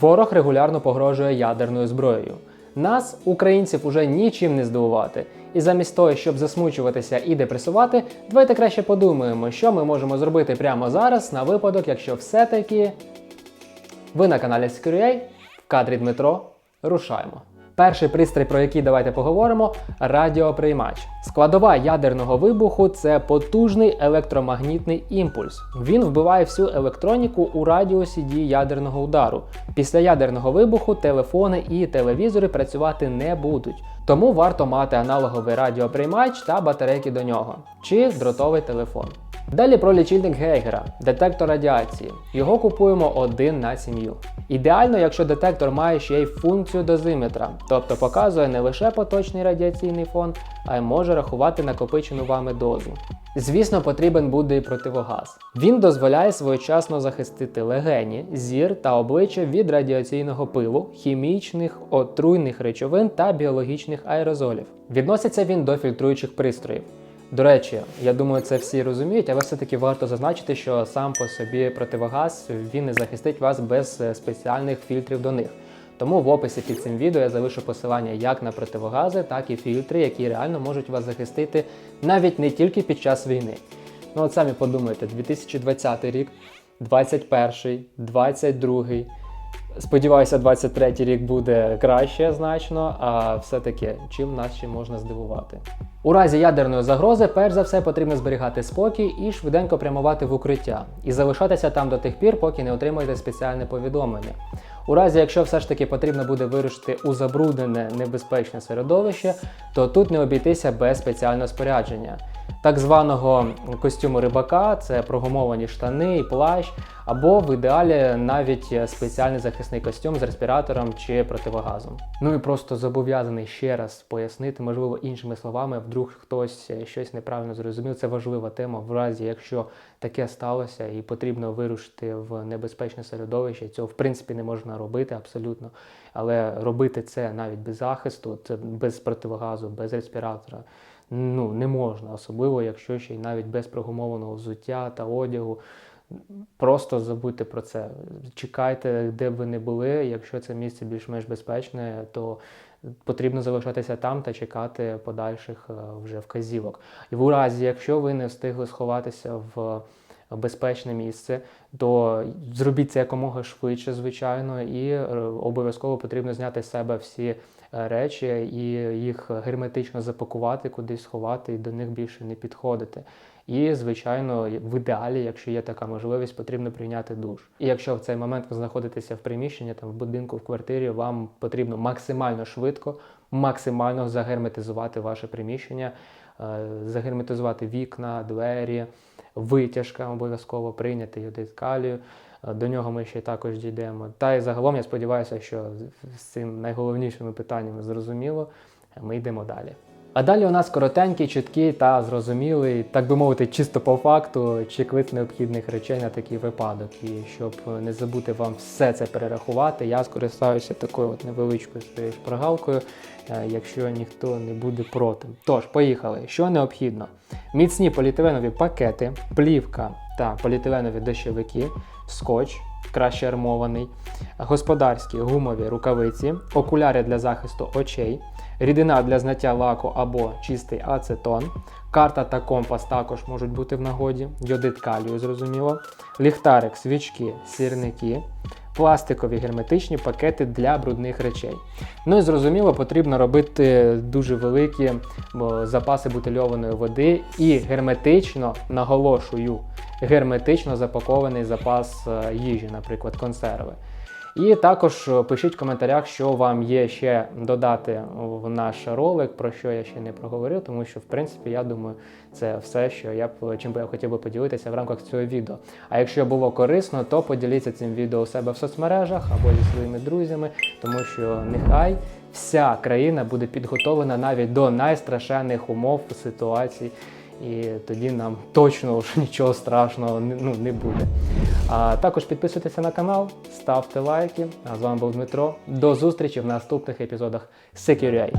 Ворог регулярно погрожує ядерною зброєю. Нас, українців, уже нічим не здивувати. І замість того, щоб засмучуватися і депресувати, давайте краще подумаємо, що ми можемо зробити прямо зараз на випадок, якщо все-таки ви на каналі Security, в кадрі Дмитро. Рушаємо. Перший пристрій, про який давайте поговоримо, радіоприймач. Складова ядерного вибуху це потужний електромагнітний імпульс. Він вбиває всю електроніку у радіусі дії ядерного удару. Після ядерного вибуху телефони і телевізори працювати не будуть. Тому варто мати аналоговий радіоприймач та батарейки до нього, чи дротовий телефон. Далі про лічильник Гейгера, детектор радіації. Його купуємо один на сім'ю. Ідеально, якщо детектор має ще й функцію дозиметра, тобто показує не лише поточний радіаційний фон, а й може рахувати накопичену вами дозу. Звісно, потрібен буде і противогаз. Він дозволяє своєчасно захистити легені, зір та обличчя від радіаційного пилу, хімічних, отруйних речовин та біологічних аерозолів. Відноситься він до фільтруючих пристроїв. До речі, я думаю, це всі розуміють, але все-таки варто зазначити, що сам по собі противогаз він не захистить вас без е, спеціальних фільтрів до них. Тому в описі під цим відео я залишу посилання як на противогази, так і фільтри, які реально можуть вас захистити навіть не тільки під час війни. Ну от самі подумайте, 2020 рік, 21, 22. Сподіваюся, 23 рік буде краще значно, а все-таки чим нас ще можна здивувати. У разі ядерної загрози, перш за все, потрібно зберігати спокій і швиденько прямувати в укриття, і залишатися там до тих пір, поки не отримаєте спеціальне повідомлення. У разі, якщо все ж таки потрібно буде вирушити у забруднене небезпечне середовище, то тут не обійтися без спеціального спорядження. Так званого костюму рибака це прогумовані штани і плащ, або в ідеалі навіть спеціальний захисний костюм з респіратором чи противогазом. Ну і просто зобов'язаний ще раз пояснити, можливо, іншими словами, вдруг хтось щось неправильно зрозумів. Це важлива тема, в разі, якщо таке сталося і потрібно вирушити в небезпечне середовище, цього в принципі не можна робити абсолютно. Але робити це навіть без захисту, це без противогазу, без респіратора. Ну, не можна, особливо, якщо ще й навіть без прогумованого взуття та одягу. Просто забудьте про це. Чекайте, де б ви не були. Якщо це місце більш-менш безпечне, то потрібно залишатися там та чекати подальших е, вже вказівок. І в разі, якщо ви не встигли сховатися в безпечне місце, то зробіть це якомога швидше, звичайно, і е, обов'язково потрібно зняти з себе всі е, речі і їх герметично запакувати, кудись сховати і до них більше не підходити. І, звичайно, в ідеалі, якщо є така можливість, потрібно прийняти душ. І якщо в цей момент ви знаходитеся в приміщенні, там в будинку, в квартирі, вам потрібно максимально швидко, максимально загерметизувати ваше приміщення, е, загерметизувати вікна, двері, витяжка обов'язково прийняти йодит калію. Е, До нього ми ще також дійдемо. Та й загалом я сподіваюся, що з цим найголовнішими питаннями зрозуміло. Ми йдемо далі. А далі у нас коротенький, чіткий та зрозумілий, так би мовити, чисто по факту, чек-лист необхідних речей на такий випадок. І щоб не забути вам все це перерахувати, я скористаюся такою от невеличкою своєю шпаргалкою, е, якщо ніхто не буде проти. Тож, поїхали. Що необхідно? Міцні поліетиленові пакети, плівка та поліетиленові дощовики, скотч. Краще армований, господарські гумові рукавиці, окуляри для захисту очей, рідина для зняття лаку або чистий ацетон, карта та компас також можуть бути в нагоді, йодит калію, зрозуміло, ліхтарик, свічки, сірники, пластикові герметичні пакети для брудних речей. Ну і зрозуміло, потрібно робити дуже великі запаси бутильованої води і герметично наголошую, герметично запакований запас е, їжі, наприклад, консерви. І також е, пишіть в коментарях, що вам є ще додати в наш ролик, про що я ще не проговорив, тому що в принципі я думаю, це все, що я б чим би я хотів би поділитися в рамках цього відео. А якщо було корисно, то поділіться цим відео у себе в соцмережах або зі своїми друзями, тому що нехай вся країна буде підготовлена навіть до найстрашенних умов ситуацій. І тоді нам точно вже нічого страшного ну, не буде. А також підписуйтеся на канал, ставте лайки. А з вами був Дмитро. До зустрічі в наступних епізодах Security.